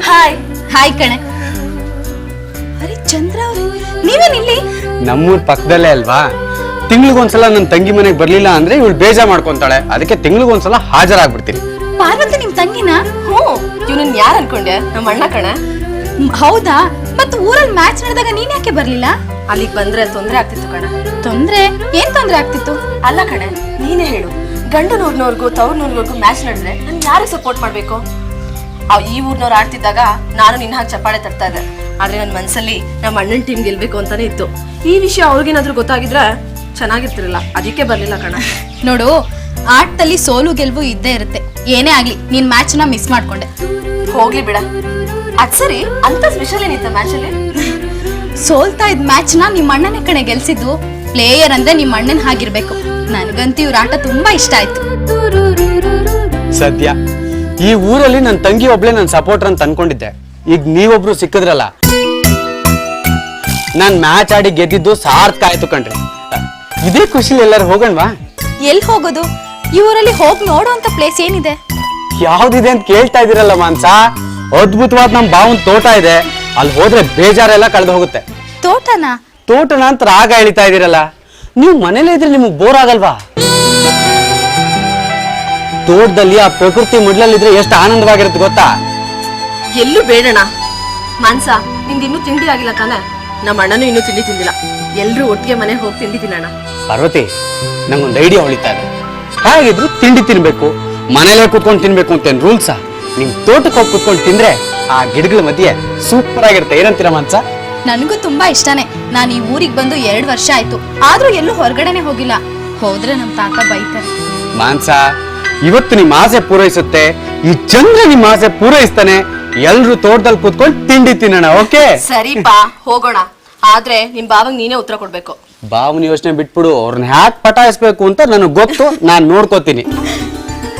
Hi. Hi ಕಣೆ. ಅರೆ ಚಂದ್ರ ಅವ್ರೆ ನೀವೇನ್ ಇಲ್ಲಿ? ನಮ್ಮೂರ್ ಪಕ್ಕದಲ್ಲೇ ಅಲ್ವಾ? ತಿಂಗ್ಳಿಗೊಂದ್ಸಲ ನನ್ನ ತಂಗಿ ಮನೆಗೆ ಬರ್ಲಿಲ್ಲ ಅಂದ್ರೆ ಇವಳು ಬೇಜಾರ್ ಮಾಡ್ಕೊಂತಾಳೆ. ಅದಕ್ಕೆ ತಿಂಗ್ಳಿಗೊಂದ್ಸಲ ಹಾಜರಾಗ್ಬಿಡ್ತೀನಿ. ಪಾರ್ವತಿ ನಿಮ್ ತಂಗಿನ? ಹ್ಞೂ. ಇವನನ್ನ ಯಾರು ಅನ್ಕೊಂಡೆ? ನಮ್ಮ ಅಣ್ಣ ಕಣ. ಹೌದಾ? ಮತ್ತೆ ಊರಲ್ಲಿ ಮ್ಯಾಚ್ ನಡೆದಾಗ ನೀನ್ ಯಾಕೆ ಬರ್ಲಿಲ್ಲ? ಅಲ್ಲಿಗೆ ಬಂದ್ರೆ ತೊಂದ್ರೆ ಆಗ್ತಿತ್ತು ಕಣ. ತೊಂದ್ರೆ? ಏನ್ ತೊಂದ್ರೆ ಆಗ್ತಿತ್ತು? ಅಲ್ಲ ಕಣೆ ನೀನೇ ಹೇಳು. ಗಂಡನೂರ್ನವ್ರಿಗೂ ತವ್ರನೂರ್ನವ್ರಿಗೂ ತವ್ರ ನೂರ್ನವ್ರಿಗೂ ಮ್ಯಾಚ್ ನಡೆದ್ರೆ ನಾನು ಯಾರಿಗೆ ಸಪೋರ್ಟ್ ಮಾಡ್ಬೇಕು? ಅವ್ ಈ ಊರ್ನವ್ರು ಆಡ್ತಿದ್ದಾಗ ನಾನು ನಿನ್ನ ಹಾಗೆ ಚಪ್ಪಾಳೆ ತರ್ತಾ ಇದ್ದೆ. ಆದ್ರೆ ನನ್ನ ಮನ್ಸಲ್ಲಿ ನಮ್ಮ ಅಣ್ಣನ ಟೀಮ್ ಗೆಲ್ಬೇಕು ಅಂತಾನೆ ಇತ್ತು. ಈ ವಿಷಯ ಅವ್ರಿಗೇನಾದ್ರೂ ಗೊತ್ತಾಗಿದ್ರೆ ಚೆನ್ನಾಗಿರ್ತಿರಲ್ಲ ಅದಕ್ಕೆ ಬರ್ಲಿಲ್ಲ ಕಣ. ನೋಡು ಆಟದಲ್ಲಿ ಸೋಲು ಗೆಲುವು ಇದ್ದೇ ಇರುತ್ತೆ. ಏನೇ ಆಗ್ಲಿ ನೀನ್ ಮ್ಯಾಚ್ನ ಮಿಸ್ ಮಾಡ್ಕೊಂಡೆ. ಹೋಗ್ಲಿ ಬಿಡ. ಅದ್ ಸರಿ ಅಂತ ಸ್ಪೆಷಲ್ ಏನಿತ್ತ ಮ್ಯಾಚ್ ಅಲ್ಲಿ? ಸೋಲ್ತಾ ಇದ್ ಮ್ಯಾಚ್ನ ನಿಮ್ ಅಣ್ಣನ ಕಣೆ ಗೆಲ್ಸಿದ್ದು. ಪ್ಲೇಯರ್ ಅಂದ್ರೆ ನಿಮ್ ಅಣ್ಣನ್ ಹಾಗಿರ್ಬೇಕು. ನನ್ಗಂತೂ ಇವ್ರ ಆಟ ತುಂಬಾ ಇಷ್ಟ ಆಯ್ತು. ಸದ್ಯ. ಈ ಊರಲ್ಲಿ ನನ್ನ ತಂಗಿ ಒಬ್ಳೆ ನನ್ನ ಸಪೋರ್ಟರ್ ಅಂತ ಅನ್ಕೊಂಡಿದ್ದೆ. ಈಗ ನೀವೊಬ್ರು ಸಿಕ್ಕಿದ್ರಲ್ಲ. ನಾನ್ ಮ್ಯಾಚ್ ಆಡಿ ಗೆದ್ದಿದ್ದು ಸಾರ್ಥಕ ಆಯ್ತು ಕಣ್ರಿ. ಇದೇ ಖುಷಿ ಎಲ್ಲರೂ ಹೋಗಣ್ವಾ? ಎಲ್ ಹೋಗೋದು? ಈ ಊರಲ್ಲಿ ಹೋಗ್ ನೋಡುವಂತ ಪ್ಲೇಸ್ ಏನಿದೆ? ಯಾವ್ದಿದೆ ಅಂತ ಕೇಳ್ತಾ ಇದೀರಲ್ಲ ಮಾನ್ಸ ಅದ್ಭುತವಾದ ನಮ್ ಬಾವನ್ ತೋಟ ಇದೆ. ಅಲ್ಲಿ ಹೋದ್ರೆ ಬೇಜಾರೆಲ್ಲ ಕಳೆದು ಹೋಗುತ್ತೆ. ತೋಟನ? ತೋಟನ ಅಂತ ರಾಗ ಎಳಿತಾ ಇದೀರಲ್ಲ. ನೀವು ಮನೇಲೇ ಇದ್ರೆ ನಿಮಗೆ ಬೋರ್ ಆಗಲ್ವಾ? ತೋಟದಲ್ಲಿ ಆ ಪ್ರಕೃತಿ ಮುಡ್ಲಲ್ಲಿದ್ರೆ ಎಷ್ಟು ಆನಂದವಾಗಿರುತ್ತೆ ಗೊತ್ತಾ? ಎಲ್ಲೂ ಬೇಡಣ ಮಾನ್ಸ ನಿಂದು ಇನ್ನೂ ತಿಂಡಿ ಆಗಿಲ್ಲ ತಾನೆ ನಮ್ಮ ಅಣ್ಣನೂ ಇನ್ನೂ ತಿಂಡಿ ತಿಂದಿಲ್ಲ. ಎಲ್ರೂ ಒಟ್ಟಿಗೆ ಮನೆ ಹೋಗಿ ತಿಂಡಿ ತಿನ್ನೋಣ. ಪಾರ್ವತಿ ನಂಗೊಂದು ಐಡಿಯಾ ಹೊಳಿತಾ ಇದೆ. ಹೇಗಿದ್ರು ತಿಂಡಿ ತಿನ್ಬೇಕು ಮನೇಲೆ ಕೂತ್ಕೊಂಡು ತಿನ್ಬೇಕು ಅಂತ ರೂಲ್ಸ ನಿಮ್ ತೋಟಕ್ಕೆ ಹೋಗಿ ಕೂತ್ಕೊಂಡು ತಿಂದ್ರೆ ಆ ಗಿಡಗಳ ಮಧ್ಯೆ ಸೂಪರ್ ಆಗಿರುತ್ತೆ. ಏನಂತೀರ ಮಾನ್ಸ? ನನಗೂ ತುಂಬಾ ಇಷ್ಟನೇ. ನಾನು ಈ ಊರಿಗೆ ಬಂದು ಎರಡು ವರ್ಷ ಆಯ್ತು. ಆದ್ರೂ ಎಲ್ಲೂ ಹೊರಗಡೆನೆ ಹೋಗಿಲ್ಲ. ಹೋದ್ರೆ ನಮ್ ತಾತ ಬೈತಾರೆ. ಮಾನ್ಸ ಇವತ್ತು ನಿಮ್ಮ ಆಸೆ ಪೂರೈಸುತ್ತೆ ಈ ಚಂದ್ರ ನಿಮ್ಮ ಆಸೆ ಪೂರೈಸ್ತಾನೆ ಎಲ್ರು ತೋಟದಲ್ಲಿ ಕೂತ್ಕೊಂಡು ತಿಂಡಿ ತಿನ್ನೋಣ ಓಕೆ? ಸರಿಪಾ ಹೋಗೋಣ. ಆದ್ರೆ ನಿಮ್ ಬಾವಂಗ್ ನೀನೇ ಉತ್ತರ ಕೊಡ್ಬೇಕು. ಭಾವನ ಯೋಚನೆ ಬಿಟ್ಬಿಡು ಅವ್ರನ್ನ ಹ್ಯಾಕ್ ಪಟಾಯಿಸ್ಬೇಕು ಅಂತ ನನಗೆ ಗೊತ್ತು ನಾನು ನೋಡ್ಕೋತೀನಿ.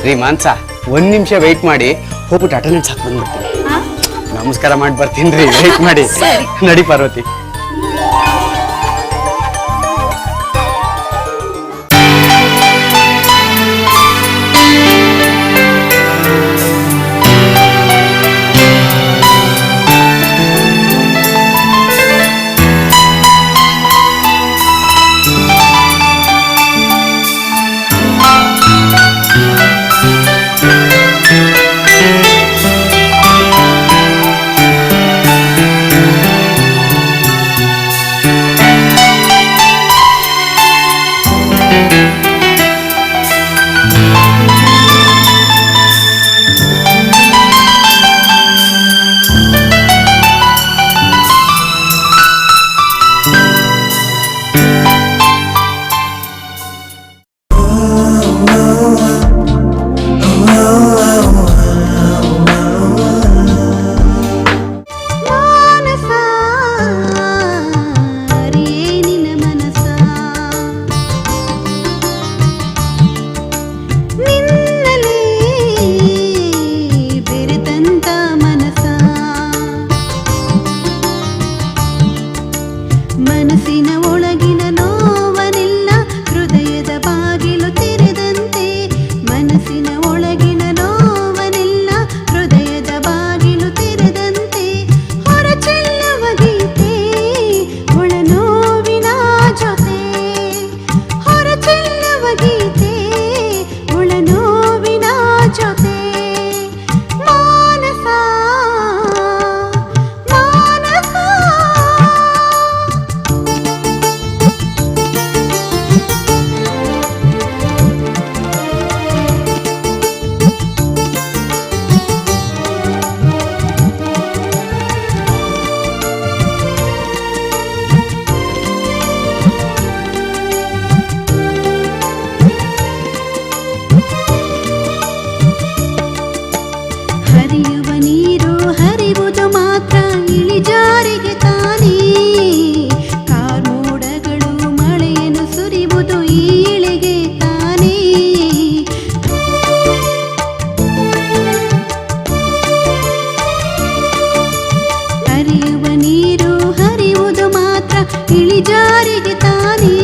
ರೀ ಮಾನ್ಸ ಒಂದ್ ನಿಮಿಷ ವೆಯ್ಟ್ ಮಾಡಿ ಹೋಗ್ಬಿಟ್ಟು ಅಟೆಂಡೆನ್ಸ್ ಹಾಕಿ ಬಂದ್ಬಿಡ್ತೀನಿ. ನಮಸ್ಕಾರ ಮಾಡಿ ಬರ್ತೀನಿ ರೀ ವೆಯ್ಟ್ ಮಾಡಿ. ಸರಿ. ನಡಿ ಪಾರ್ವತಿ. ಹರಿಯುವ ನೀರು ಹರಿಯುವುದು ಮಾತ್ರ ಇಳಿಜಾರಿಗೆ ತಾನೇ.